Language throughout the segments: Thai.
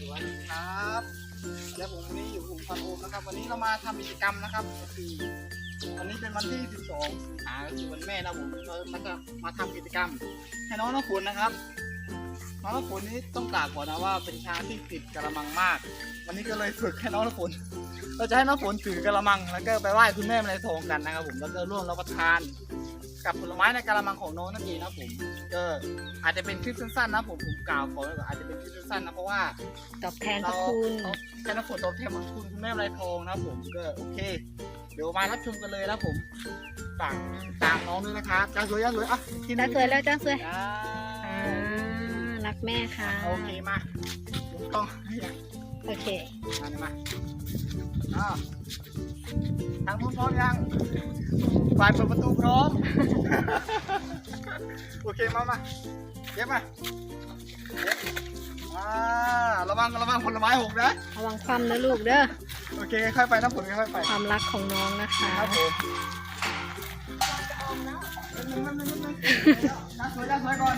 สวัสดีครับแล้วผมวันนี้อยู่กลุ่มพันโอมนะครับ วันนี้เรามาทำกิจกรรมนะครับก็คือวันนี้เป็นวันที่ 12สิงหาคือวันแม่นะผมเรามาจะมาทำกิจกรรม ให้น้องน้ำฝนนะครับน้องน้ำฝนนี้ต้องกล่าวก่อนนะว่าเป็นช้างที่ติดกระมังมาก วันนี้ก็เลยฝึกให้น้องน้ำฝนเราจะให้น้องฝนถือกระมังแล้วก็ไปไหว้คุณแม่ในทองกันนะครับผมแล้วก็ร่วมรับประทาน กับผลไม้ในกระมังของน้องนั่นเองนะครับผมก็อาจจะเป็นคลิปสั้นๆนะผมผมกล่าวก่อนไว้ก่อนอาจจะเป็นคลิปสั้นๆนะเพราะว่าตอบแทนพระคุณเราแค่น้ำฝนตอบแทนบุญคุณคุณแม่ไรทองนะครับผมก็โอเค เดี๋ยวมารับชมกันเลยนะครับผมฝากตามน้องด้วยนะครับจ้าสวยจ้าสวยอะกินจ้าสวยแล้วจ้าสวยอ่าอ่า รักแม่ค่ะ โอเคมาต้องให้อะโอเค มาเลยมาอ่าทางพร้อมๆยัง ฝ่ายเปิดประตูพร้อม โอเคมามาเก็บมาเก็บอ่าระวังระวังผลไม้หกนะ ระวังความนะลูกเด้อ โอเคค่อยๆไปน้ำฝนค่อยๆไปความรักของน้องนะคะครับผมจ้าสวยจ้าสวยก่อน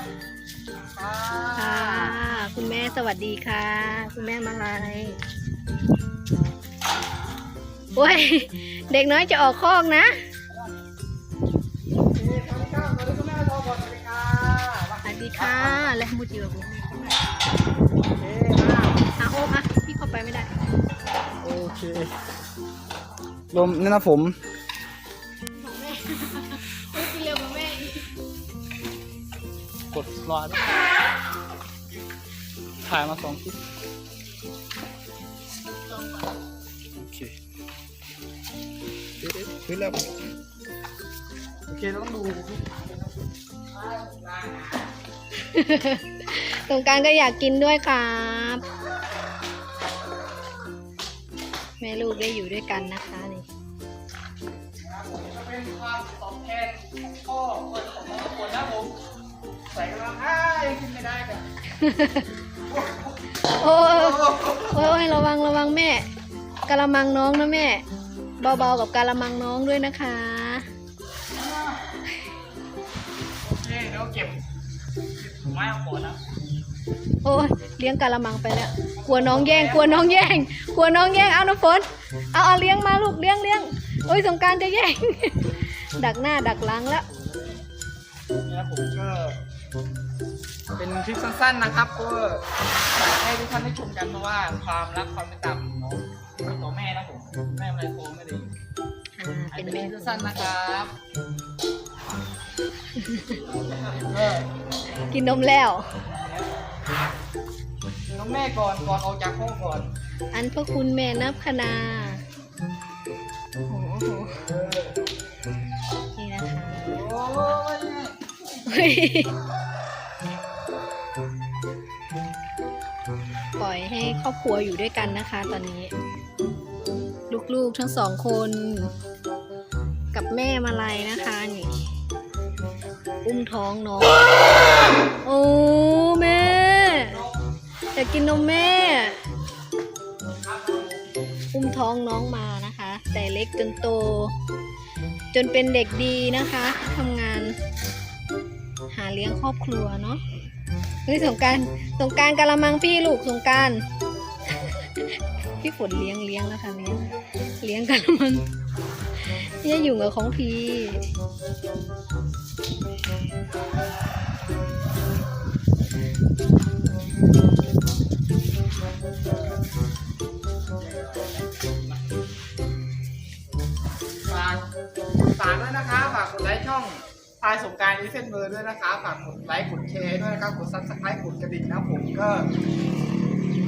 อ่าค่ะคุณแม่สวัสดีค่ะ คุณแม่มาลายโอ้ย เด็กน้อยจะออกคอกนะ ค่ะและมูจิวบุโอเคมาอะโอ้อะพี่เข้าไปไม่ได้ โอเคลมนี่นะผมของแม่โอ้ยกินเร็วกว่าแม่อีกกดรอด้วยถ่ายมาสองคลิปโอเคเอ๊ะเอ๊ะขึ้นแล้ว โอเคเราต้องดู ทุกทางเลยนะอ่าได้นะสงกรารก็อยากกินด้วยครับ แม่ลูกได้อยู่ด้วยกันนะคะนี่ครับผมจะเป็นความตอบแทนของพ่อคนของน้องทุกคนนะผมใส่กำลังอ้ายขึ้นไม่ได้กันโอ้ยโอ้ยโอ้ยระวังระวังแม่กะละมังน้องนะแม่ เบาๆกับกะละมังน้องด้วยนะคะ ไม้เอาก่อนนะโอ้ยเลี้ยงกะละมังไปแล้ว กลัวน้องแย่ง กลัวน้องแย่ง กลัวน้องแย่ง เอาน้ำฝน เอาเอาเลี้ยงมาลูกเลี้ยงเลี้ยงโอ้ยสงกรารจะแย่ง ดักหน้าดักหลังแล้วนี่นะผมก็เป็นคลิปสั้นๆนะครับก็อยากให้ทุกท่านได้ชมกันเพราะว่าความรักความเมตตาของน้องเป็นตัวแม่นะผมแม่อะไรโทรไม่ได้อ่าอาจเป็นจะแม่เป็นคลิปสั้นๆนะครับเออ กินนมแล้ว น้องแม่ก่อนก่อนออกจากห้องก่อน อันพระคุณแม่นับคณาโอ้โหโอ้โหเออนี่นะคะโอ้ยเฮ้ยปล่อยให้ครอบครัวอยู่ด้วยกันนะคะ ตอนนี้ ลูกๆทั้งสองคน กับแม่มาลัยนะคะนี่ อุ้มท้องน้อง โอ้แม่ อยากกินนมแม่ อุ้มท้องน้องมานะคะ แต่เล็กจนโต จนเป็นเด็กดีนะคะทำงาน หาเลี้ยงครอบครัวเนาะเฮ้ยสงการสงการกะละมังพี่ลูกสงการพี่ฝนเลี้ยงเลี้ยงนะคะเลี้ยงเลี้ยงกะละมัง เนี่ยอยู่กับของพีฝากฝากด้วยนะคะ ฝากกดไลค์ช่องพายสงการอีเฟนเบอร์ด้วยนะคะ ฝากกดไลค์กดแชร์ด้วยนะครับกดซับสไครต์กดกระดิ่งนะผมก็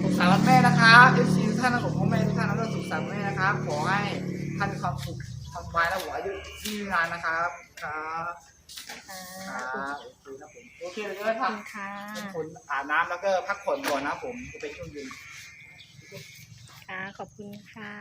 สุขสันต์วันแม่นะคะเอฟซีทุกท่านนะผมพ่อแม่ทุกท่านนะสุขสันต์วันแม่นะครับขอให้ท่านมีความสุข ความสบายและหัวอายุที่นานนะครับครับครับโอเคครับผมโอเคเลยขอบครับคุณค่ะเป็นคนอาบน้ำแล้วก็พักผ่อนก่อนนะผมจะเป็นช่วงเย็น ค่ะ ขอบคุณค่ะ